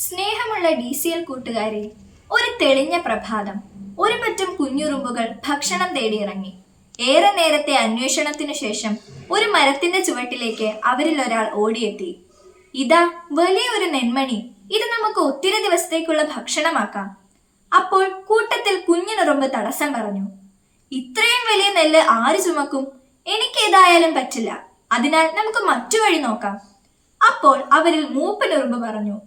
സ്നേഹമുള്ള D C L കൂട്ടുകാരെ ഒരു തെളിഞ്ഞ പ്രഭാതം. ഒരു പറ്റം കുഞ്ഞുറുമ്പുകൾ ഭക്ഷണം തേടിയിറങ്ങി. ഏറെ നേരത്തെ അന്വേഷണത്തിനു ശേഷം ഒരു മരത്തിന്റെ ചുവട്ടിലേക്ക് അവരിൽ ഒരാൾ ഓടിയെത്തി. ഇതാ വലിയ ഒരു നെന്മണി. ഇത് നമുക്ക് ഒത്തിരി ദിവസത്തേക്കുള്ള ഭക്ഷണമാക്കാം. അപ്പോൾ കൂട്ടത്തിൽ കുഞ്ഞിനുറുമ്പ് തടസ്സം പറഞ്ഞു. ഇത്രയും വലിയ നെല്ല് ആര് ചുമക്കും? എനിക്ക് ഏതായാലും പറ്റില്ല. അതിനാൽ നമുക്ക് മറ്റു വഴി നോക്കാം. അപ്പോൾ അവരിൽ മൂപ്പനുറുമ്പ് പറഞ്ഞു.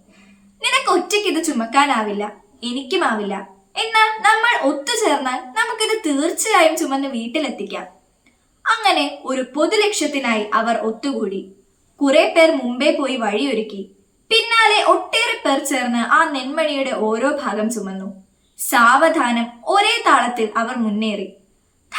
നിനക്ക് ഒറ്റയ്ക്ക് ഇത് ചുമക്കാനാവില്ല. എനിക്കുമാവില്ല എന്നാൽ നമ്മൾ ഒത്തുചേർന്നാൽ നമുക്കിത് തീർച്ചയായും ചുമന്ന് വീട്ടിലെത്തിക്കാം. അങ്ങനെ ഒരു പൊതു ലക്ഷ്യത്തിനായി അവർ ഒത്തുകൂടി. കുറെ പേർ മുമ്പേ പോയി വഴിയൊരുക്കി. പിന്നാലെ ഒട്ടേറെ പേർ ചേർന്ന് ആ നെന്മണിയുടെ ഓരോ ഭാഗം ചുമന്നു. സാവധാനം ഒരേ താളത്തിൽ അവർ മുന്നേറി.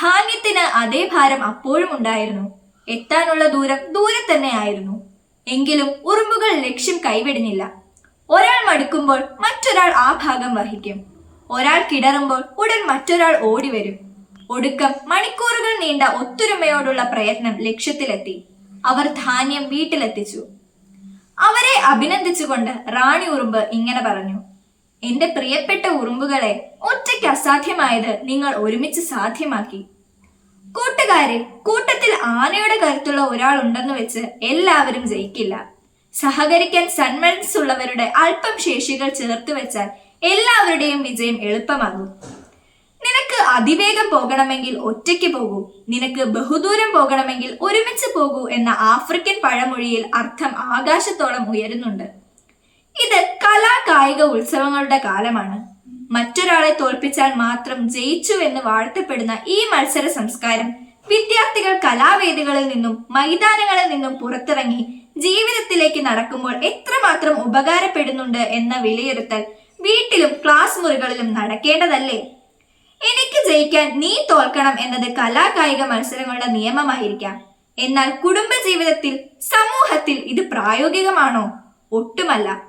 ധാന്യത്തിന് അതേ ഭാരം അപ്പോഴും ഉണ്ടായിരുന്നു. എത്താനുള്ള ദൂരം ദൂരെ തന്നെ ആയിരുന്നു. എങ്കിലും ഉറുമ്പുകൾ ലക്ഷ്യം കൈവിടുന്നില്ല. ഒരാൾ മടുക്കുമ്പോൾ മറ്റൊരാൾ ആ ഭാഗം വഹിക്കും. ഒരാൾ കിടറുമ്പോൾ ഉടൻ മറ്റൊരാൾ ഓടി വരും. ഒടുക്കം മണിക്കൂറുകൾ നീണ്ട ഒത്തൊരുമയോടുള്ള പ്രയത്നം ലക്ഷ്യത്തിലെത്തി. അവർ ധാന്യം വീട്ടിലെത്തിച്ചു. അവരെ അഭിനന്ദിച്ചുകൊണ്ട് റാണി ഉറുമ്പ് ഇങ്ങനെ പറഞ്ഞു എന്റെ പ്രിയപ്പെട്ട ഉറുമ്പുകളെ ഒറ്റയ്ക്ക് അസാധ്യമായത് നിങ്ങൾ ഒരുമിച്ച് സാധ്യമാക്കി. കൂട്ടുകാരെ കൂട്ടത്തിൽ ആനയുടെ കരുത്തുള്ള ഒരാൾ ഉണ്ടെന്ന് വെച്ച് എല്ലാവരും ജയിക്കില്ല. സഹകരിക്കാൻ സന്മനസ്സുള്ളവരുടെ അല്പം ശേഷികൾ ചേർത്ത് വെച്ചാൽ എല്ലാവരുടെയും വിജയം എളുപ്പമാകും. നിനക്ക് അതിവേഗം പോകണമെങ്കിൽ ഒറ്റയ്ക്ക് പോകൂ. നിനക്ക് ബഹുദൂരം പോകണമെങ്കിൽ ഒരുമിച്ച് പോകൂ എന്ന ആഫ്രിക്കൻ പഴമൊഴിയിൽ അർത്ഥം ആകാശത്തോളം ഉയരുന്നുണ്ട്. ഇത് കലാ കായിക ഉത്സവങ്ങളുടെ കാലമാണ്. മറ്റൊരാളെ തോൽപ്പിച്ചാൽ മാത്രം ജയിച്ചു എന്ന് വാഴ്ത്തപ്പെടുന്ന ഈ മത്സര സംസ്കാരം വിദ്യാർത്ഥികൾ കലാവേദികളിൽ നിന്നും മൈതാനങ്ങളിൽ നിന്നും പുറത്തിറങ്ങി ജീവിതത്തിലേക്ക് നടക്കുമ്പോൾ എത്രമാത്രം ഉപകാരപ്പെടുന്നുണ്ട് എന്ന വിലയിരുത്തൽ വീട്ടിലും ക്ലാസ് മുറികളിലും നടക്കേണ്ടതല്ലേ? എനിക്ക് ജയിക്കാൻ നീ തോൽക്കണം എന്നത് കലാകായിക മത്സരങ്ങളുടെ നിയമമായിരിക്കാം. എന്നാൽ കുടുംബ ജീവിതത്തിൽ സമൂഹത്തിൽ ഇത് പ്രായോഗികമാണോ? ഒട്ടുമല്ല.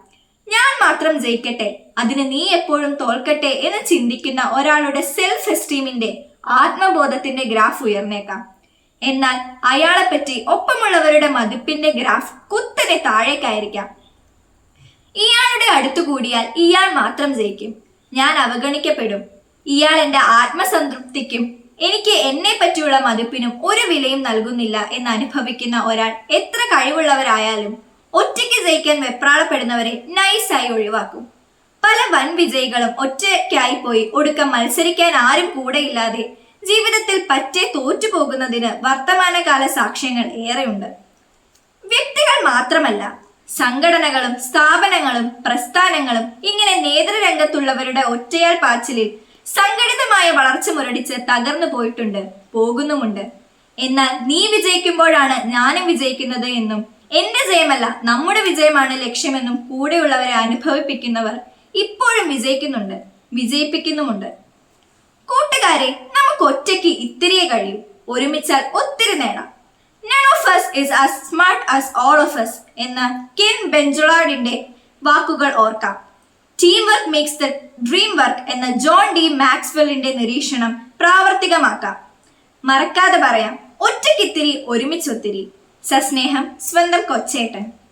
ഞാൻ മാത്രം ജയിക്കട്ടെ അതിന് നീ എപ്പോഴും തോൽക്കട്ടെ എന്ന് ചിന്തിക്കുന്ന ഒരാളുടെ സെൽഫ് എസ്റ്റീമിന്റെ ആത്മബോധത്തിന്റെ ഗ്രാഫ് ഉയർന്നേക്കാം. എന്നാൽ അയാളെപ്പറ്റി ഒപ്പമുള്ളവരുടെ മതിപ്പിന്റെ ഗ്രാഫ് കുത്തനെ താഴേക്കായിരിക്കാം. ഇയാളുടെ അടുത്തു കൂടിയാൽ ഇയാൾ മാത്രം ജയിക്കും. ഞാൻ അവഗണിക്കപ്പെടും. ഇയാൾ എന്റെ ആത്മസംതൃപ്തിക്കും എനിക്ക് എന്നെ പറ്റിയുള്ള മതിപ്പിനും ഒരു വിലയും നൽകുന്നില്ല എന്ന് അനുഭവിക്കുന്ന ഒരാൾ എത്ര കഴിവുള്ളവരായാലും ഒറ്റയ്ക്ക് ജയിക്കാൻ വെപ്രാളപ്പെടുന്നവരെ നൈസായി ഒഴിവാക്കും. പല വൻ വിജയികളും ഒറ്റയ്ക്കായി പോയി ഒടുക്കം മത്സരിക്കാൻ ആരും കൂടെയില്ലാതെ ജീവിതത്തിൽ പറ്റേ തോറ്റുപോകുന്നതിന് വർത്തമാനകാല സാക്ഷ്യങ്ങൾ ഏറെയുണ്ട്. വ്യക്തികൾ മാത്രമല്ല സംഘടനകളും സ്ഥാപനങ്ങളും പ്രസ്ഥാനങ്ങളും ഇങ്ങനെ നേതൃരംഗത്തുള്ളവരുടെ ഒറ്റയാൽ പാച്ചിലിൽ സംഘടിതമായ വളർച്ച മുരടിച്ച് തകർന്നു പോയിട്ടുണ്ട് പോകുന്നുമുണ്ട്. എന്നാൽ നീ വിജയിക്കുമ്പോഴാണ് ഞാനും വിജയിക്കുന്നത് എന്നും എന്റെ ജയമല്ല നമ്മുടെ വിജയമാണ് ലക്ഷ്യമെന്നും കൂടെയുള്ളവരെ അനുഭവിപ്പിക്കുന്നവർ ഇപ്പോഴും വിജയിക്കുന്നുണ്ട് വിജയിപ്പിക്കുന്നുമുണ്ട്. കൂട്ടുകാരെ നമുക്ക് ഒറ്റയ്ക്ക് ഇത്തിരിയെ കഴിയും. ഒരുമിച്ചാൽ ഒത്തിരി നേടാം of smart as all of us എന്ന വാക്കുകൾ ഓർക്കാം. Team work makes the dream work എന്ന ജോൺ ഡി മാക്സ്വെല്ലിന്റെ നിരീക്ഷണം പ്രാവർത്തികമാക്കാം. മറക്കാതെ പറയാം ഒറ്റയ്ക്കിത്തിരി ഒരുമിച്ചൊത്തിരി. സസ്നേഹം സ്വന്തം കൊച്ചേട്ടൻ.